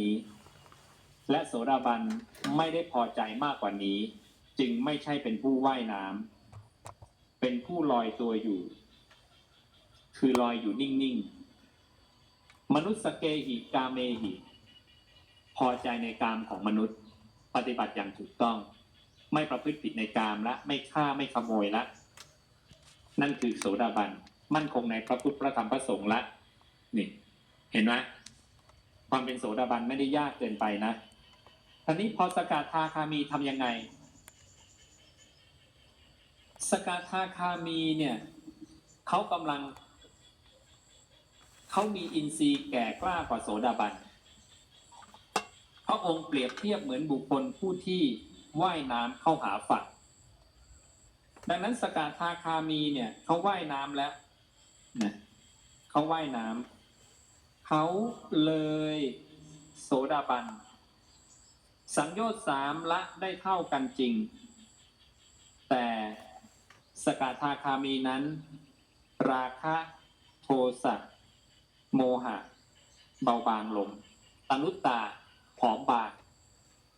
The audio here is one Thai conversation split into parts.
นี้ และโสดาบันไม่ได้พอใจมากกว่านี้ จึงไม่ใช่เป็นผู้ว่ายน้ำเป็นผู้ลอยตัวอยู่ คือลอยอยู่นิ่งๆ มนุษย์สเกหิกาเมหิ พอใจในกามของมนุษย์ ปฏิบัติอย่างถูกต้อง ไม่ประพฤติผิดในกามและไม่ฆ่าไม่ขโมยละ นั่นคือโสดาบัน มั่นคงในพระพุทธพระธรรมพระสงฆ์ละนี่ เห็นไหม ความเป็นโสดาบันไม่ได้ยากเกินไปนะทีนี้พอสกาทาคามีทำยังไง สกาทาคามีเนี่ยเขากำลังเขามีอินทรีย์แก่กล้ากว่าโสดาบันพระองค์เปรียบเทียบเหมือนบุคคลผู้ที่ว่ายน้ำเข้าหาฝั่งดังนั้นสกาทาคามีเนี่ยเขาว่ายน้ำแล้วนะเขาว่ายน้ำ เขาเลยโสดาบัน สังโยชน์สามละได้เท่ากันจริง แต่สกาทาคามีนั้น ราคะโทสะโมหะ เบาบางลงอนุตตาผอมบาง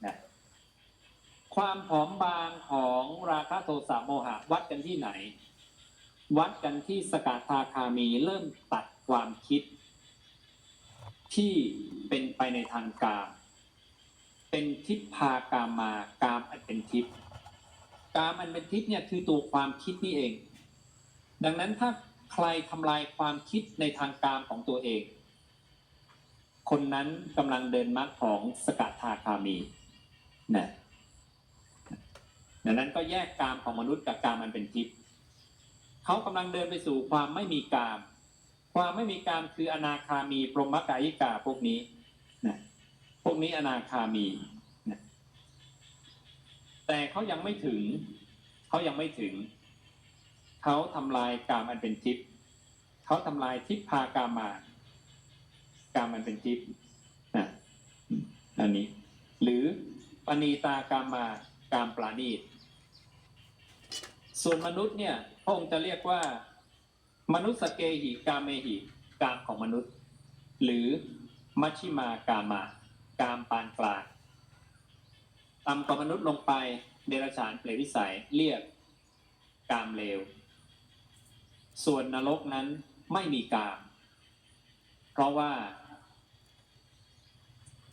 นะความผอมบางของราคะโทสะโมหะ วัดกันที่ไหน วัดกันที่สกาทาคามีเริ่มตัดความคิด ที่เป็นไปในทางกาม เป็นทิพพากามากามอันเป็นทิพกามอันเป็นทิพเนี่ยคือตัวความคิดนี่เอง ดังนั้นถ้าใครทำลายความคิดในทางกามของตัวเอง คนนั้นกำลังเดินมรรคของสกัดทาคามีนะดังนั้นก็แยกกามของมนุษย์กับกามมันเป็นทิพย์เขากำลังเดินไปสู่ความไม่มีกาม ความไม่มีกามคืออนาคามีพรหมกายิกาพวกนี้นะพวกนี้อนาคามีนะแต่เขายังไม่ถึง เขายังไม่ถึง เขาทำลายกามอันเป็นทิพย์เขาทำลายทิพพากามากามมันเป็นทิพย์นะอันนี้ หรือปณีตากามมากามปราณีตส่วนมนุษย์เนี่ยพระองค์จะเรียกว่า มนุษย์สเกหิกามเมหิกามของมนุษย์ หรือมัชชิมากามากามปานกลางต่ำกว่ามนุษย์ลงไปเดรัจฉานเปรตวิสัยเรียกกามเลว ส่วนนรกนั้นไม่มีกาม เพราะว่า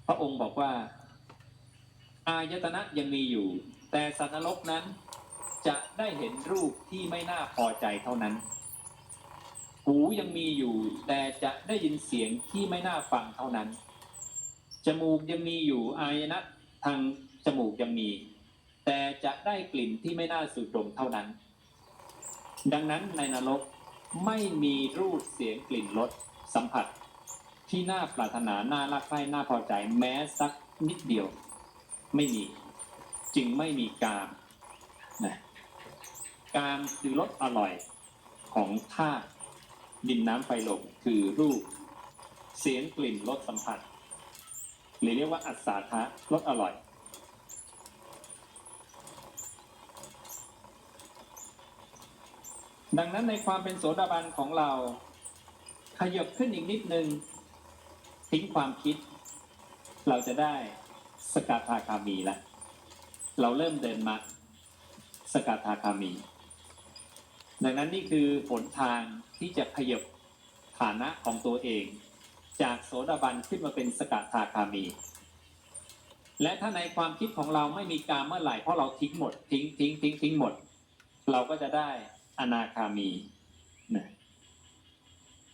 พระองค์บอกว่า อายตนะยังมีอยู่ แต่สัตว์นรกนั้นจะได้เห็นรูปที่ไม่น่าพอใจเท่านั้น หูยังมีอยู่ แต่จะได้ยินเสียงที่ไม่น่าฟังเท่านั้น จมูกยังมีอยู่อายนะทางจมูกยังมี แต่จะได้กลิ่นที่ไม่น่าสูดดมเท่านั้น ดังนั้นในนรกไม่มีรูปเสียงกลิ่นรสสัมผัส ที่น่าปรารถนาน่ารักใคร่น่าพอใจแม้สักนิดเดียว ไม่มี จึงไม่มีกามนะกามคือรสอร่อยของธาตุ ดินน้ำไฟลมคือรูป เสียงกลิ่นรสสัมผัสหรือเรียกว่าอัศาทะรสอร่อย ดังนั้นในความเป็นโสดาบันของเรา ขยับขึ้นอีกนิดนึง ทิ้งความคิด เราจะได้สกัดทาคามีแล้วเราเริ่มเดินมาสกัดทาคามี ดังนั้นนี่คือผลทางที่จะขยับฐานะของตัวเอง จากโสดาบันขึ้นมาเป็นสกัดทาคามี และถ้าในความคิดของเราไม่มีการเมื่อไหร่เพราะเราทิ้งหมด ทิ้งทิ้งทิ้งทิ้งหมด เราก็จะได้อนาคามีนะ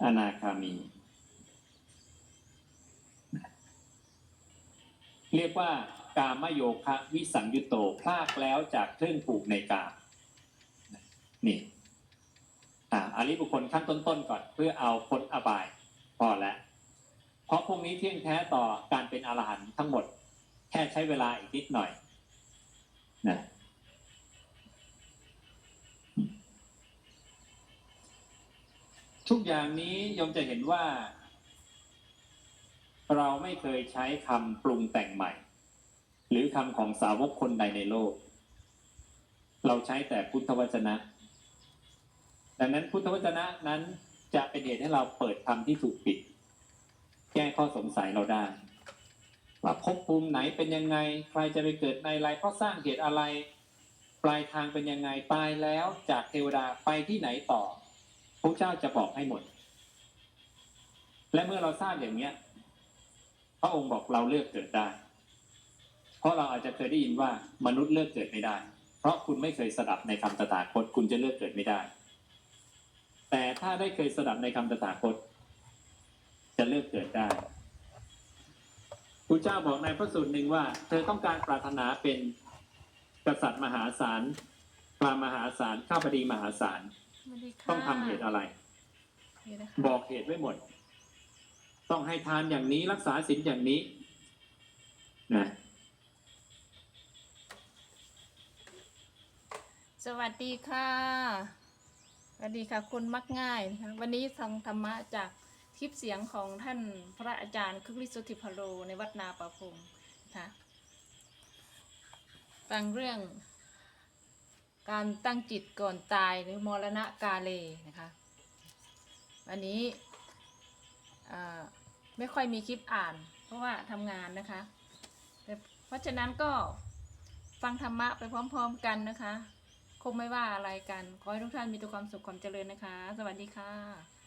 อนาคามี เรียกว่ากามโยคะวิสังยุตโตพลากแล้วจากเครื่องผูกในกามนี่ อ่าอาริบุคคลขั้นต้นๆก่อน เพื่อเอาพ้นอบายพอแล้วเพราะพวกนี้เที่ยงแท้ต่อการเป็นอรหันต์ทั้งหมด แค่ใช้เวลาอีกนิดหน่อยนะทุกอย่างนี้ยมจะเห็นว่า เราไม่เคยใช้คำปรุงแต่งใหม่ หรือคำของสาวกคนใดในโลก เราใช้แต่พุทธวจนะ ดังนั้นพุทธวจนะนั้นจะเป็นเหตุให้เราเปิดธรรมที่ถูกปิด แก้ข้อสงสัยเราได้ว่าภพภูมิไหนเป็นยังไง ใครจะไปเกิดในอะไรเพราะสร้างเหตุอะไร ปลายทางเป็นยังไงตายแล้วจากเทวดาไปที่ไหนต่อพระเจ้าจะบอกให้หมด และเมื่อเราทราบอย่างเนี้ย พระองค์บอกเราเลือกเกิดได้ เพราะเราอาจจะเคยได้ยินว่ามนุษย์เลือกเกิดไม่ได้ เพราะคุณไม่เคยสดับในคำตถาคตคุณจะเลือกเกิดไม่ได้ แต่ถ้าได้เคยสดับในคำตถาคต จะเลือกเกิดได้พระเจ้าบอกในพระสูตรหนึ่งว่า เธอต้องการปรารถนาเป็นกษัตริย์มหาศาลพระมหาศาลข้าพดีมหาศาลสวัสดีค่ะต้องทำเหตุอะไรนี่นะคะบอกเหตุไว้หมด ต้องให้ทานอย่างนี้รักษาศีลอย่างนี้นะสวัสดีค่ะ สวัสดีค่ะคุณมักง่ายนะคะวันนี้ทางธรรมะจากคลิปเสียงของท่านพระอาจารย์คึกฤทธิ์สุทธิพโลในวัดนาป่าพงนะคะตั้งเรื่องการตั้งจิตก่อนตายหรือมรณะกาเลนะคะวันนี้ไม่ค่อยมีคลิปอ่าน เพราะว่าทำงานนะคะเพราะฉะนั้นก็ฟังธรรมะไปพร้อม ๆ กันนะคะ คงไม่ว่าอะไรกัน ขอให้ทุกท่านมีแต่ความสุขความเจริญนะคะ สวัสดีค่ะ